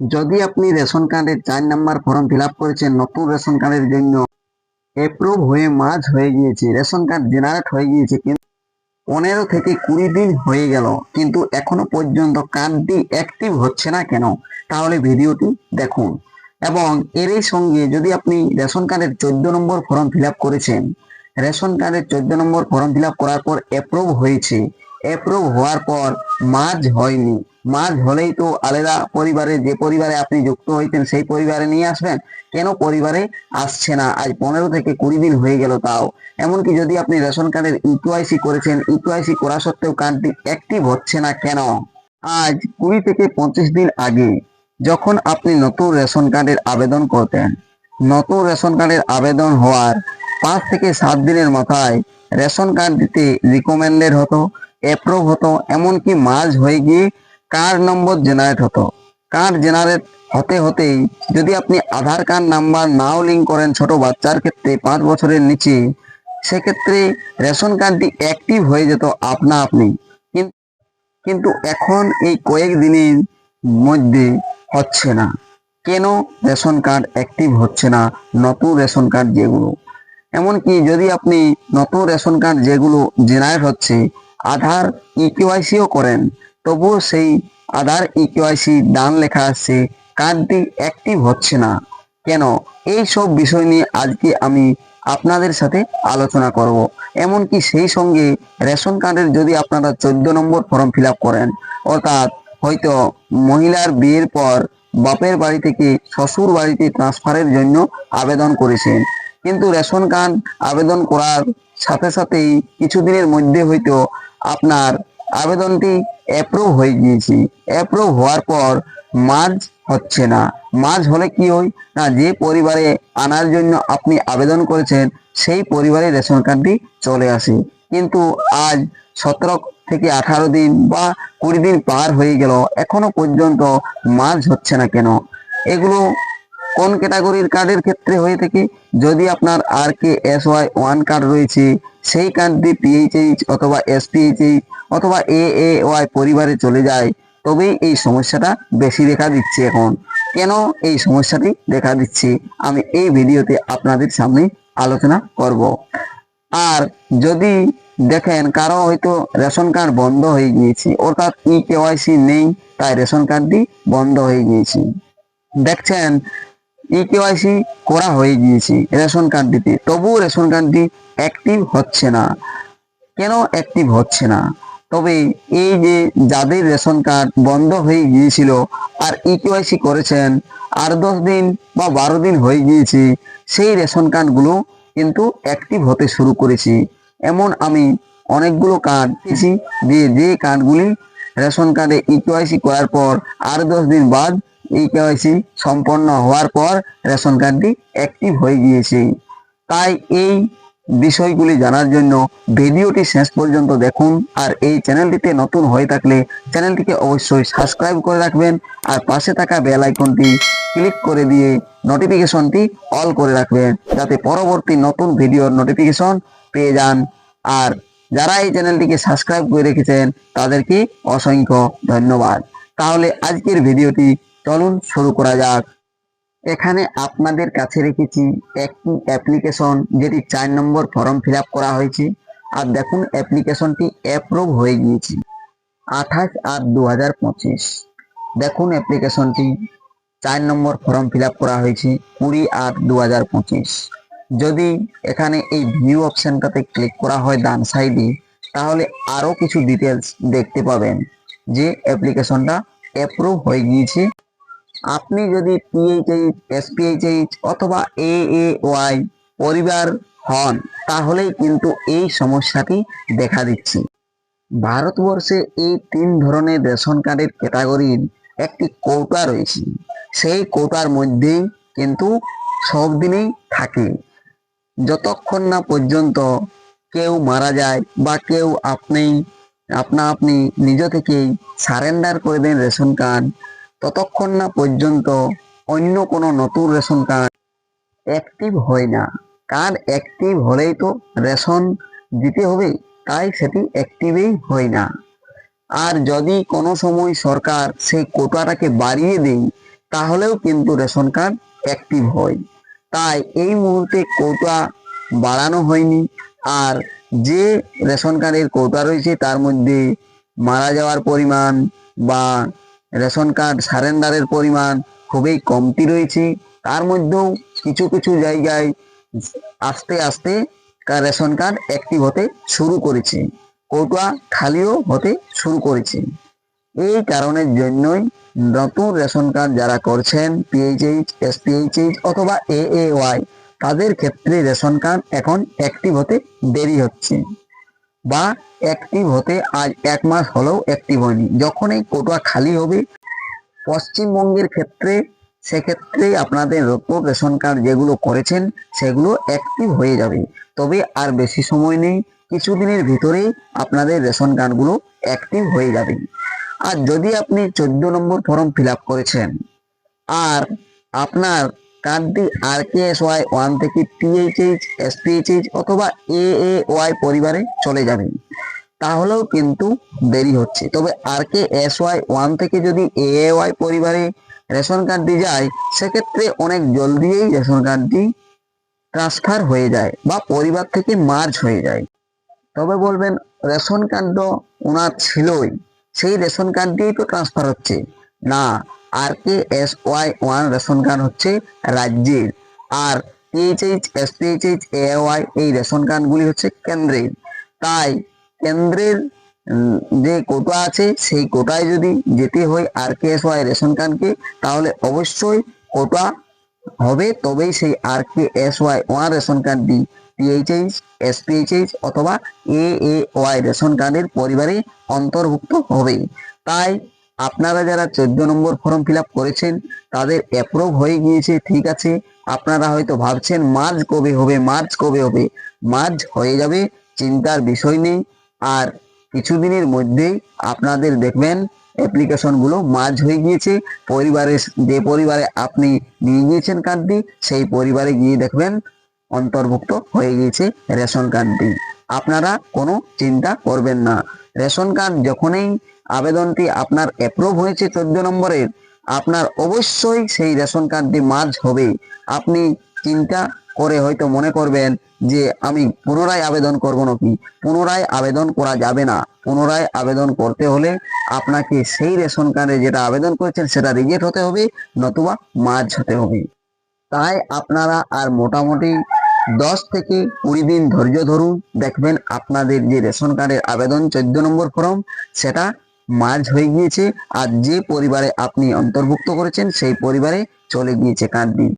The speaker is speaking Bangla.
যদি আপনি রেশন কার্ডের চার নাম্বার ফর্ম ফিল করেছেন, নতুন রেশন কার্ডের জন্য অ্যাপ্রুভ হয়ে মাঝ হয়ে গিয়েছে, রেশন কার্ড জেনারেট হয়ে গিয়েছে, কিন্তু পনেরো থেকে কুড়ি দিন হয়ে গেল, কিন্তু এখনও পর্যন্ত কার্ডটি অ্যাক্টিভ হচ্ছে না কেন? তাহলে ভিডিওটি দেখুন। এবং এরই সঙ্গে যদি আপনি রেশন কার্ডের চোদ্দ নম্বর ফর্ম ফিল করেছেন, রেশন কার্ডের চোদ্দ নম্বর ফর্ম ফিল করার পর অ্যাপ্রুভ হয়েছে অ্যাপ্রুভ হওয়ার পর মার্জ হয়নি। মার্জ হলেই তো আলাদা পরিবারে যে পরিবারে আপনি যুক্ত হইতেন সেই পরিবারে নিয়ে আসবেন। কেন পরিবারে আসছে না? আজ পনেরো থেকে কুড়ি দিন হয়ে গেল তাও। এমনকি যদি আপনি রেশন কার্ডের ইউআইসি করেছেন ইউআইসি করা সত্ত্বেও কার্ডটি অ্যাক্টিভ হচ্ছে না কেন? আজ কুড়ি থেকে পঁচিশ দিন আগে যখন আপনি নতুন রেশন কার্ডের আবেদন করতেন, নতুন রেশন কার্ডের আবেদন হওয়ার পাঁচ থেকে সাত দিনের মাথায় রেশন কার্ড দিতে রিকমেন্ডেড হতো। অ্যাপ্রুভ হতো এমনকি মার্জ হয়ে গিয়ে কার্ড নম্বর জেনারেট হতো? কার্ড জেনারেট হতে হতেই যদি আপনি আধার কার্ড নাম্বার নাও লিঙ্ক করেন ছোট বাচ্চার ক্ষেত্রে পাঁচ বছরের নিচে, সেক্ষেত্রে রেশন কার্ডটি অ্যাক্টিভ হয়ে যেত আপনা আপনি। কিন- কিন্তু এখন এই কয়েক দিনের মধ্যে হচ্ছে না। কেন রেশন কার্ড অ্যাক্টিভ হচ্ছে না? নতুন রেশন কার্ড যেগুলো। এমনকি যদি আপনি নতুন রেশন কার্ড যেগুলো জেনারেট হচ্ছে আধার ইকেওয়াইসিও করেন। তবুও সেই আধার ইকেওয়াইসি ডান লেখা আসছে কার্ডটি অ্যাক্টিভ হচ্ছে না। কেন? এই সব বিষয় নিয়ে আজকে আমি আপনাদের সাথে আলোচনা করব। এমনকি সেই সঙ্গে রেশন কার্ডের যদি আপনারা চোদ্দ নম্বর ফর্ম ফিল করেন, অর্থাৎ হয়তো মহিলার বিয়ের পর বাপের বাড়ি থেকে শ্বশুর বাড়িতে ট্রান্সফারের জন্য আবেদন করেছেন। কিন্তু রেশন কার্ড আবেদন করার সাথে সাথেই কিছুদিনের মধ্যে হয়তো আপনার আবেদনটি অ্যাপ্রুভ হয়ে গিয়েছে। অ্যাপ্রুভ হওয়ার পর মার্জ হচ্ছে না। মার্জ হলে কি হয়? না, যে পরিবারে আনার জন্য আপনি আবেদন করেছেন, সেই পরিবারে রেশন কার্ডটি চলে আসে। কিন্তু আজ সতেরো থেকে আঠারো দিন বা কুড়ি দিন পার হয়ে গেল, এখনও পর্যন্ত মার্জ হচ্ছে না কেন? এগুলো কোন ক্যাটাগরির কার্ডের ক্ষেত্রে হয়ে থাকে? যদি আপনার R K S Y one card রয়েছে, সেই কার্ডটি পিএইচএইচ অথবা এসপিএইচএইচ অথবা এ এ ওয়াই পরিবারে চলে যায়, তবেই এই সমস্যাটা বেশি দেখা দিচ্ছে এখন। কেন এই সমস্যাটি দেখা দিচ্ছে? আমি এই ভিডিওতে আপনাদের সামনে আলোচনা করব। আর যদি দেখেন কারও হয়তো রেশন কার্ড বন্ধ হয়ে গিয়েছে, অর্থাৎ ই কেওয়াইসি নেই, তাই রেশন কার্ডটি বন্ধ হয়ে গিয়েছে। দেখছেন ই কেওয়াইসি করা হয়ে গিয়েছে রেশন কার্ডটিতে। তবুও রেশন কার্ডটি অ্যাক্টিভ হচ্ছে না। কেন অ্যাক্টিভ হচ্ছে না? তবে এই যে যাদের রেশন কার্ড বন্ধ হয়ে গিয়েছিল আর ই কেওয়াইসি করেছেন, আর দশ দিন বা বারো দিন হয়ে গিয়েছে, সেই রেশন কার্ডগুলো কিন্তু অ্যাক্টিভ হতে শুরু করেছে। এমন আমি অনেকগুলো কার্ড পেয়েছি দিয়ে যে কার্ডগুলি রেশন কার্ডে ই কেওয়াইসি করার পর আর দশ দিন বাদ ই কেওয়াইসি সম্পন্ন হওয়ার পর রেশন কার্ডটি অ্যাক্টিভ হয়ে গিয়েছে। তাই এই বিষয়গুলি জানার জন্য ভিডিওটি শেষ পর্যন্ত দেখুন আর এই চ্যানেলটিতে নতুন হয়ে থাকলে চ্যানেলটিকে অবশ্যই সাবস্ক্রাইব করে রাখবেন আর পাশে থাকা বেল আইকনটি ক্লিক করে দিয়ে নোটিফিকেশনটি অল করে রাখবেন যাতে পরবর্তী নতুন ভিডিওর নোটিফিকেশন পেয়ে যান। আর যারা এই চ্যানেলটিকে সাবস্ক্রাইব করে রেখেছেন তাদেরকে অসংখ্য ধন্যবাদ। তাহলে আজকের ভিডিওটি চলুন শুরু করা যাক। এখানে আপনাদের কাছে রেখেছি একটি অ্যাপ্লিকেশন যেটি চার নম্বর ফর্ম ফিল করা হয়েছে। আর দেখুন অ্যাপ্লিকেশনটি অ্যাপ্রুভ হয়ে গিয়েছে আঠাশ আট দু দেখুন অ্যাপ্লিকেশনটি চার নম্বর ফর্ম ফিল করা হয়েছে কুড়ি আট দু যদি এখানে এই ভিউ অপশনটাতে ক্লিক করা হয় ডান সাইডে তাহলে আরও কিছু ডিটেলস দেখতে পাবেন যে অ্যাপ্লিকেশনটা অ্যাপ্রুভ হয়ে গিয়েছে। আপনি যদি পিএইচএইচ এসপিএইচএইচ অথবা এ এ ওয়াই পরিবার হন, তাহলেই কিন্তু এই সমস্যাটি দেখা দিচ্ছে। ভারতবর্ষে এই তিন ধরনের রেশন কার্ডের ক্যাটাগরির একটি কোটা রয়েছে। সেই কোটার মধ্যেই কিন্তু সব দিনেই থাকে। যতক্ষণ না পর্যন্ত কেউ মারা যায় বা কেউ আপনি, আপনা আপনি নিজ থেকেই সারেন্ডার করে দেন রেশন কার্ড ততক্ষণ না পর্যন্ত অন্য কোনো নতুন রেশন কার্ড অ্যাক্টিভ হয় না। কার্ড অ্যাক্টিভ হলেই তো রেশন দিতে হবে, তাই সেটি অ্যাক্টিভই হয় না। আর যদি কোনো সময় সরকার সেই কোটাটাকে বাড়িয়ে দেয়, তাহলেও কিন্তু রেশন কার্ড অ্যাক্টিভ হয়। তাই এই মুহূর্তে কোটা বাড়ানো হয়নি। আর যে রেশন কার্ডের কোটা রয়েছে, তার মধ্যে মারা যাওয়ার পরিমাণ বা রেশন কার্ড সারেন্ডারের পরিমাণ খুবই কমতি রয়েছে। তার মধ্যেও কিছু কিছু জায়গায় আস্তে আস্তে রেশন কার্ড অ্যাক্টিভ হতে শুরু করেছে। কোটা খালিও হতে শুরু করেছে। এই কারণের জন্যই নতুন রেশন কার্ড যারা করছেন পিএইচএইচ এসপিএইচএইচ অথবা এ ওয়াই তাদের ক্ষেত্রে রেশন কার্ড এখন অ্যাক্টিভ হতে দেরি হচ্ছে। বা অ্যাক্টিভ হতে আজ এক মাস হলেও অ্যাক্টিভ হয়নি। যখন এই কোটা খালি হবে, পশ্চিমবঙ্গের ক্ষেত্রে, সেক্ষেত্রে আপনাদের নতুন রেশন কার্ড যেগুলো করেছেন, সেগুলো অ্যাক্টিভ হয়ে যাবে। তবে আর বেশি সময় নেই কিছুদিনের ভিতরেই আপনাদের রেশন কার্ডগুলো অ্যাক্টিভ হয়ে যাবে। আর যদি আপনি চোদ্দ নম্বর ফর্ম ফিল করেছেন, আর আপনার কার্ডটি R K S Y one থেকে টিএইচএইচ এসপিএইচএইচ অথবা এ এ ওয়াই পরিবারে চলে যাবে। তাহলেও কিন্তু দেরি হচ্ছে। তবে R K S Y one থেকে যদি এ এ ওয়াই পরিবারে রেশন কার্ডটি যায়, সেক্ষেত্রে অনেক জলদিই রেশন কার্ডটি ট্রান্সফার হয়ে যায় বা পরিবার থেকে মার্জ হয়ে যায়। তবে বলবেন, রেশন কার্ড ওনার ছিলই। সেই রেশন কার্ড দিয়েই তো ট্রান্সফার হচ্ছে। না R K S Y one ration card হচ্ছে রাজ্যের। আর পিএইচএইচ এসপিএইচএইচ এ ওয়াই এই রেশন কার্ডগুলি হচ্ছে কেন্দ্রের। তাই কেন্দ্রের যে কোটা আছে, সেই কোটায় যদি যেতে হয় R K S Y ration কার্ডকে তাহলে অবশ্যই কোটা হবে, তবেই সেই R K S Y one ration কার্ডটি পিএইচএইচ এসপিএইচএইচ অথবা এ এ ওয়াই রেশন কার্ডের পরিবারে অন্তর্ভুক্ত হবে। তাই আপনারা যারা চোদ্দ নম্বর ফর্ম ফিল করেছেন, তাদের অ্যাপ্রুভ হয়ে গিয়েছে, ঠিক আছে? আপনারা হয়তো ভাবছেন, মার্চ কবে হবে, মার্চ কবে হবে? মার্চ হয়ে যাবে, চিন্তার বিষয় নেই। আর কিছুদিনের মধ্যেই আপনাদের দেখবেন অ্যাপ্লিকেশনগুলো মার্চ হয়ে গিয়েছে। পরিবারের যে পরিবারে আপনি নিয়ে গিয়েছেন কার্ডটি সেই পরিবারে গিয়ে দেখবেন, অন্তর্ভুক্ত হয়ে গিয়েছে রেশন কার্ডটি আপনারা কোনো চিন্তা করবেন না। রেশন কার্ড যখনই আবেদনটি আপনার অ্যাপ্রুভ হয়েছে চোদ্দ নম্বরের, আপনার অবশ্যই সেই রেশন কার্ডটি মার্চ হবে। আপনি চিন্তা করে হয়তো মনে করবেন যে আমি পুনরায় আবেদন করব নাকি? পুনরায় আবেদন করা যাবে না। পুনরায় আবেদন করতে হলে আপনাকে সেই রেশন কার্ডে যেটা আবেদন করেছেন সেটা রিজেক্ট হতে হবে, নতুবা মার্চ হতে হবে। তাই আপনারা আর মোটামুটি দশ থেকে কুড়ি দিন ধৈর্য ধরুন। দেখবেন আপনাদের যে রেশন কার্ডের আবেদন চোদ্দ নম্বর ফর্ম, সেটা মার্চ হয়ে গিয়েছে আর যে পরিবারে আপনি অন্তর্ভুক্ত করেছেন সেই পরিবারে চলে গিয়েছে কার্ডটি